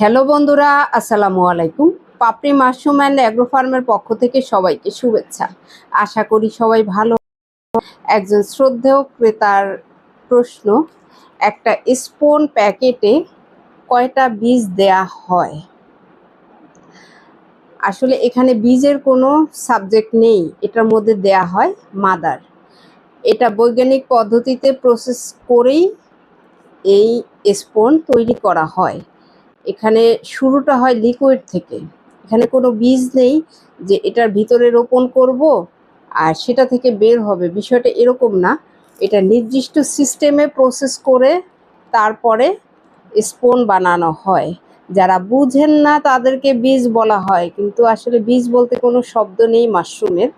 Hello বন্ধুরা, আসসালামু আলাইকুম। পাপড়ি মাশরুম অ্যান্ড অ্যাগ্রো ফার্মের পক্ষ থেকে সবাইকে শুভেচ্ছা। আশা করি সবাই ভালো। একজন শ্রদ্ধেয় ক্রেতার প্রশ্ন, একটা স্পোন প্যাকেটে কয়টা বীজ দেয়া হয়? আসলে এখানে বীজের কোনো সাবজেক্ট নেই, এটার মধ্যে দেয়া হয় মাদার। এটা বৈজ্ঞানিক পদ্ধতিতে প্রসেস করেই এই স্পোন তৈরি করা হয়। এখানে শুরুটা হয় লিকুইড থেকে। এখানে কোনো বীজ নেই যে এটার ভিতরে রোপণ করব আর সেটা থেকে বের হবে। বিষয়টা এরকম না। এটা নির্দিষ্ট সিস্টেমে প্রসেস করে তারপরে স্পোন বানানো হয়। যারা বুঝেন না তাদেরকে বীজ বলা হয়। কিন্তু আসলে বীজ বলতে কোনো শব্দ নেই মাশরুমের।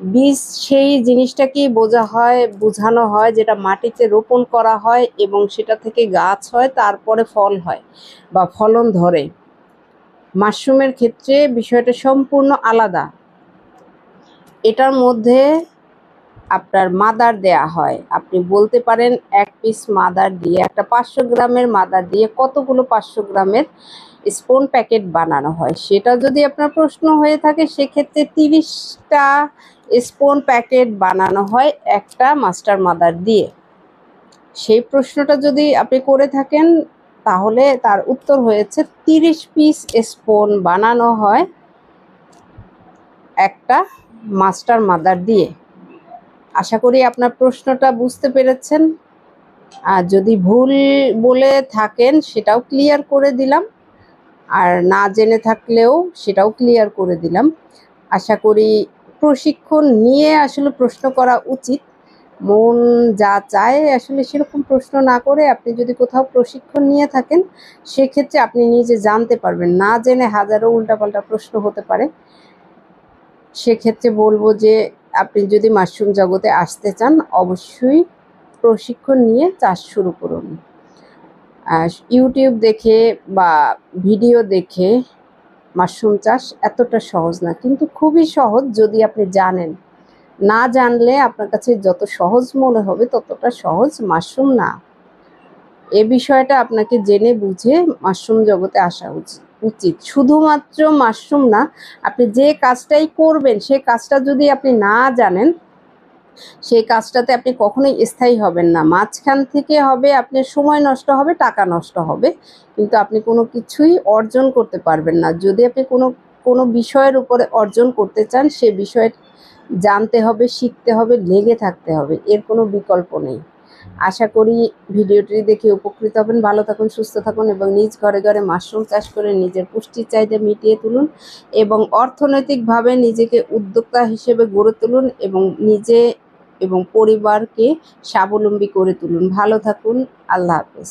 বীজ সেই জিনিসটাকেই বোঝা হয়, বোঝানো হয়, যেটা মাটিতে রোপণ করা হয় এবং সেটা থেকে গাছ হয়, তারপরে ফল হয় বা ফলন ধরে। মাশরুমের ক্ষেত্রে বিষয়টা সম্পূর্ণ আলাদা। এটার মধ্যে আপনার মাদার দেয়া হয়। আপনি বলতে পারেন এক পিস মাদার দিয়ে একটা পাঁচশো গ্রামের মাদার দিয়ে কতগুলো পাঁচশো গ্রামের স্পুন প্যাকেট বানানো হয়। সেটা যদি আপনার প্রশ্ন হয়ে থাকে, সেক্ষেত্রে তিরিশটা স্পুন প্যাকেট বানানো হয় একটা মাস্টার মাদার দিয়ে। সেই প্রশ্নটা যদি আপনি করে থাকেন, তাহলে তার উত্তর হয়েছে তিরিশ পিস স্পুন বানানো হয় একটা মাস্টার মাদার দিয়ে। আশা করি আপনার প্রশ্নটা বুঝতে পেরেছেন। আর যদি ভুল বলে থাকেন, সেটাও ক্লিয়ার করে দিলাম। আর না জেনে থাকলেও সেটাও ক্লিয়ার করে দিলাম। আশা করি প্রশিক্ষণ নিয়ে আসলে প্রশ্ন করা উচিত। মন যা চায় আসলে সেরকম প্রশ্ন না করে আপনি যদি কোথাও প্রশিক্ষণ নিয়ে থাকেন, সেক্ষেত্রে আপনি নিজে জানতে পারবেন। না জেনে হাজারো উল্টাপাল্টা প্রশ্ন হতে পারে। সেক্ষেত্রে বলব যে আপনি যদি মাশরুম জগতে আসতে চান, অবশ্যই প্রশিক্ষণ নিয়ে চাষ শুরু করুন। ইউটিউব দেখে বা ভিডিও দেখে মাশরুম চাষ এতটা সহজ না, কিন্তু খুবই সহজ যদি আপনি জানেন। না জানলে আপনার কাছে যত সহজ মনে হবে ততটা সহজ মাশরুম না। এ বিষয়টা আপনাকে জেনে বুঝে মাশরুম জগতে আসা উচিত উচিত। শুধুমাত্র মাশরুম না, আপনি যে কাজটাই করবেন সেই কাজটা যদি আপনি না জানেন সেই কাজটাতে আপনি কখনোই স্থায়ী হবেন না। মাঝখান থেকে হবে আপনার সময় নষ্ট হবে, টাকা নষ্ট হবে। কিন্তু আপনি কোনো কিছুই অর্জন করতে পারবেন না। যদি আপনি কোনো কোনো বিষয়ের উপরে অর্জন করতে চান, সে বিষয়ে জানতে হবে, শিখতে হবে, লেগে থাকতে হবে। এর কোনো বিকল্প নেই। আশা করি ভিডিওটি দেখে উপকৃত হবেন। ভালো থাকুন, সুস্থ থাকুন এবং নিজ ঘরে ঘরে মাশরুম চাষ করে নিজের পুষ্টির চাহিদা মিটিয়ে তুলুন এবং অর্থনৈতিকভাবে নিজেকে উদ্যোক্তা হিসেবে গড়ে তুলুন এবং নিজে এবং পরিবারকে স্বাবলম্বী করে তুলুন। ভালো থাকুন, আল্লাহ হাফেজ।